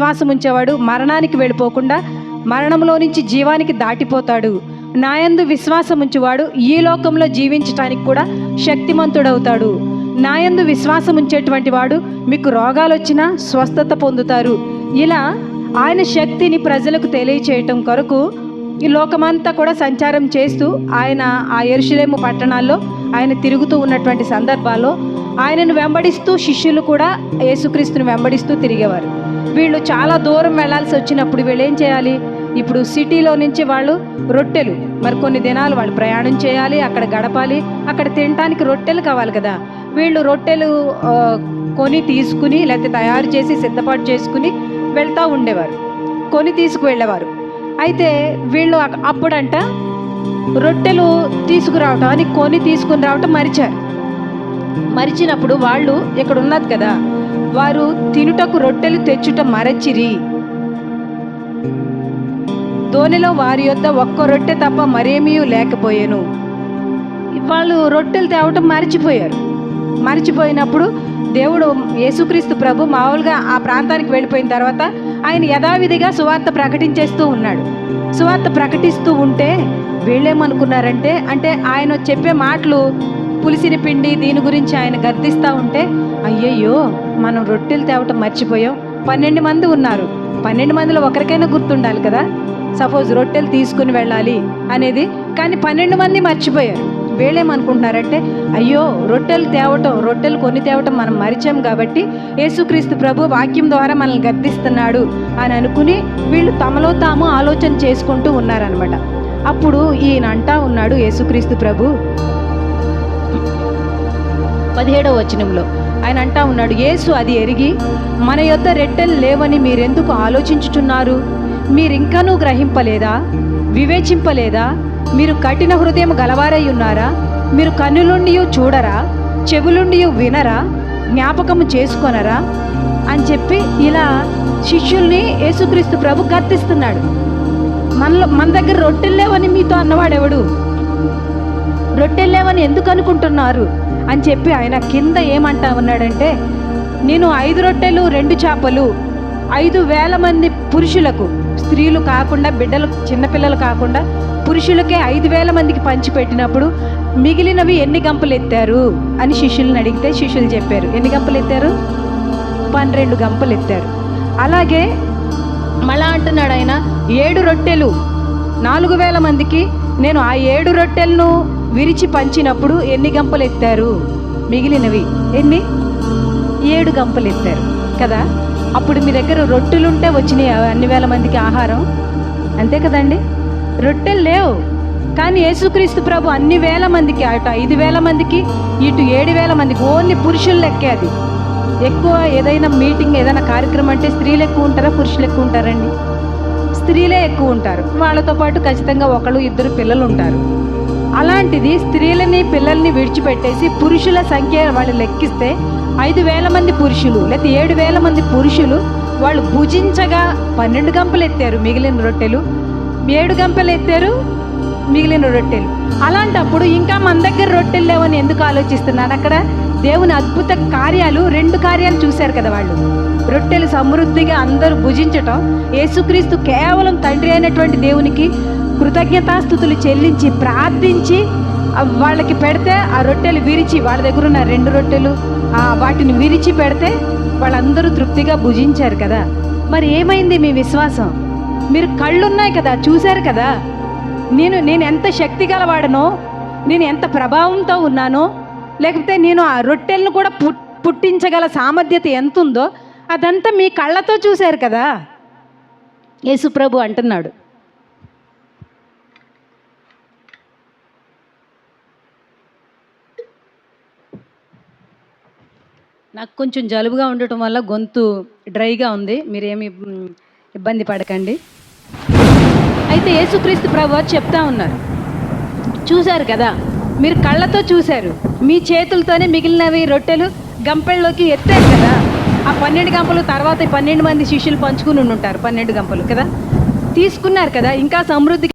విశ్వాసం ఉంచేవాడు మరణానికి వెళ్ళిపోకుండా మరణంలో నుంచి జీవానికి దాటిపోతాడు. నాయందు విశ్వాసం ఉంచేవాడు ఈ లోకంలో జీవించటానికి కూడా శక్తిమంతుడవుతాడు. నాయందు విశ్వాసం ఉంచేటువంటి వాడు మీకు రోగాలు వచ్చినా స్వస్థత పొందుతారు. ఇలా ఆయన శక్తిని ప్రజలకు తెలియచేయటం కొరకు ఈ లోకమంతా కూడా సంచారం చేస్తూ ఆయన ఆ ఎరుషులేము పట్టణాల్లో ఆయన తిరుగుతూ ఉన్నటువంటి సందర్భాల్లో ఆయనను వెంబడిస్తూ శిష్యులు కూడా యేసుక్రీస్తుని వెంబడిస్తూ తిరిగేవారు. వీళ్ళు చాలా దూరం వెళ్ళాల్సి వచ్చినప్పుడు వీళ్ళు ఏం చేయాలి? ఇప్పుడు సిటీలో నుంచి వాళ్ళు రొట్టెలు మరి కొన్ని దినాలు వాళ్ళు ప్రయాణం చేయాలి అక్కడ గడపాలి అక్కడ తినటానికి రొట్టెలు కావాలి కదా. వీళ్ళు రొట్టెలు కొని తీసుకుని లేకపోతే తయారు చేసి సిద్ధపాటు చేసుకుని వెళ్తూ ఉండేవారు. కొని తీసుకువెళ్ళేవారు. అయితే వీళ్ళు అప్పుడంట రొట్టెలు తీసుకురావటం అని కొని తీసుకుని రావటం మరిచారు. మరిచినప్పుడు వాళ్ళు ఇక్కడ ఉన్నది కదా వారు తినుటకు రొట్టెలు తెచ్చుట మరచిరి. దోనిలో వారి యొద్ద ఒక్క రొట్టె తప్ప మరేమీ లేకపోయాను. వాళ్ళు రొట్టెలు తేవటం మర్చిపోయారు. మర్చిపోయినప్పుడు దేవుడు యేసుక్రీస్తు ప్రభు మామూలుగా ఆ ప్రాంతానికి వెళ్ళిపోయిన తర్వాత ఆయన యథావిధిగా సువార్త ప్రకటించేస్తూ ఉన్నాడు. సువార్త ప్రకటిస్తూ ఉంటే వీళ్ళేమనుకున్నారంటే అంటే ఆయన చెప్పే మాటలు పులిసిన పిండి దీని గురించి ఆయన గర్దిస్తూ ఉంటే అయ్యయ్యో మనం రొట్టెలు తేవటం మర్చిపోయాం. పన్నెండు మంది ఉన్నారు. పన్నెండు మందిలో ఒకరికైనా గుర్తుండాలి కదా? సపోజ్ రొట్టెలు తీసుకుని వెళ్ళాలి అనేది కానీ పన్నెండు మంది మర్చిపోయారు. వీళ్ళేమనుకుంటున్నారంటే అయ్యో రొట్టెలు తేవటం రొట్టెలు కొన్ని తేవటం మనం మరిచాం కాబట్టి యేసుక్రీస్తు ప్రభు వాక్యం ద్వారా మనల్ని గర్దిస్తున్నాడు అని అనుకుని వీళ్ళు తమలో తాము ఆలోచన చేసుకుంటూ ఉన్నారనమాట అప్పుడు ఈయన అంటా ఉన్నాడు యేసుక్రీస్తు ప్రభు పదిహేడవ వచనంలో. ఆయన అంటా ఉన్నాడు యేసు అది ఎరిగి మన యొద్ద రెట్టెలు లేవని మీరెందుకు ఆలోచించుచున్నారు? మీరింకనూ గ్రహింపలేదా? వివేచింపలేదా? మీరు కఠిన హృదయం గలవారై ఉన్నారా? మీరు కన్నులుండి చూడరా? చెవులుండి వినరా? జ్ఞాపకము చేసుకొనరా? అని చెప్పి ఇలా శిష్యుల్ని యేసుక్రీస్తు ప్రభు గర్తిస్తున్నాడు. మనలో మన దగ్గర రొట్టెలు లేవని మీతో అన్నవాడెవడు? రొట్టెలు లేవని ఎందుకు అనుకుంటున్నారు? అని చెప్పి ఆయన కింద ఏమంటా ఉన్నాడంటే నేను ఐదు రొట్టెలు రెండు చేపలు ఐదు వేల మంది పురుషులకు స్త్రీలు కాకుండా బిడ్డలు చిన్నపిల్లలు కాకుండా పురుషులకే ఐదు వేల మందికి పంచిపెట్టినప్పుడు మిగిలినవి ఎన్ని గంపలు ఎత్తారు? అని శిష్యులను అడిగితే శిష్యులు చెప్పారు ఎన్ని గంపలు ఎత్తారు? పన్నెండు గంపలు ఎత్తారు. అలాగే మళ్ళా అంటున్నాడు ఆయన ఏడు రొట్టెలు నాలుగు వేల మందికి నేను ఆ ఏడు రొట్టెలను విరిచి పంచినప్పుడు ఎన్ని గంపలు ఎత్తారు? మిగిలినవి ఎన్ని? ఏడు గంపలు ఎత్తారు. కదా? అప్పుడు మీ దగ్గర రొట్టెలుంటే వచ్చినాయి అన్ని వేల మందికి ఆహారం? అంతే కదండి? రొట్టెలు లేవు. కానీ యేసుక్రీస్తు ప్రభు అన్ని వేల మందికి అటు ఐదు వేల మందికి ఇటు ఏడు వేల మందికి ఓన్లీ పురుషులు లెక్కే అది. ఎక్కువ ఏదైనా మీటింగ్ ఏదైనా కార్యక్రమం అంటే స్త్రీలు ఎక్కువ ఉంటారా పురుషులు ఎక్కువ ఉంటారండి? స్త్రీలే ఎక్కువ ఉంటారు. వాళ్ళతో పాటు ఖచ్చితంగా ఒకళ్ళు ఇద్దరు పిల్లలు ఉంటారు. అలాంటిది స్త్రీలని పిల్లల్ని విడిచిపెట్టేసి పురుషుల సంఖ్య వాళ్ళు లెక్కిస్తే ఐదు వేల మంది పురుషులు లేకపోతే ఏడు వేల మంది పురుషులు వాళ్ళు భుజించగా పన్నెండు గంపలు ఎత్తారు మిగిలిన రొట్టెలు. ఏడు గంపలు ఎత్తారు మిగిలిన రొట్టెలు. అలాంటప్పుడు ఇంకా మన దగ్గర రొట్టెలు లేవని ఎందుకు ఆలోచిస్తున్నాను అక్కడ దేవుని అద్భుత కార్యాలు రెండు కార్యాలు చూశారు కదా వాళ్ళు. రొట్టెలు సమృద్ధిగా అందరూ భుజించటం యేసుక్రీస్తు కేవలం తండ్రి అయినటువంటి దేవునికి కృతజ్ఞతాస్థుతులు చెల్లించి ప్రార్థించి వాళ్ళకి పెడితే ఆ రొట్టెలు విరిచి వాళ్ళ దగ్గర ఉన్న రెండు రొట్టెలు వాటిని విరిచి పెడితే వాళ్ళందరూ తృప్తిగా భుజించారు కదా. మరి ఏమైంది మీ విశ్వాసం? మీరు కళ్ళున్నాయి కదా చూశారు కదా. నేను నేను ఎంత శక్తి గలవాడనో నేను ఎంత ప్రభావంతో ఉన్నానో లేకపోతే నేను ఆ రొట్టెలను కూడా పుట్ పుట్టించగల సామర్థ్యత ఎంత ఉందో అదంతా మీ కళ్ళతో చూశారు కదా. యేసుప్రభు అంటున్నాడు. నాకు కొంచెం జలుబుగా ఉండటం వల్ల గొంతు డ్రైగా ఉంది. మీరేమి ఇబ్బంది పడకండి. అయితే యేసుక్రీస్తు ప్రభు చెప్తా ఉన్నారు. చూశారు కదా మీరు కళ్ళతో చూశారు. మీ చేతులతోనే మిగిలినవి రొట్టెలు గంపెల్లోకి ఎత్తారు కదా. ఆ పన్నెండు గంపలు తర్వాత పన్నెండు మంది శిష్యులు పంచుకుని ఉంటారు పన్నెండు గంపలు కదా. తీసుకున్నారు కదా. ఇంకా సమృద్ధి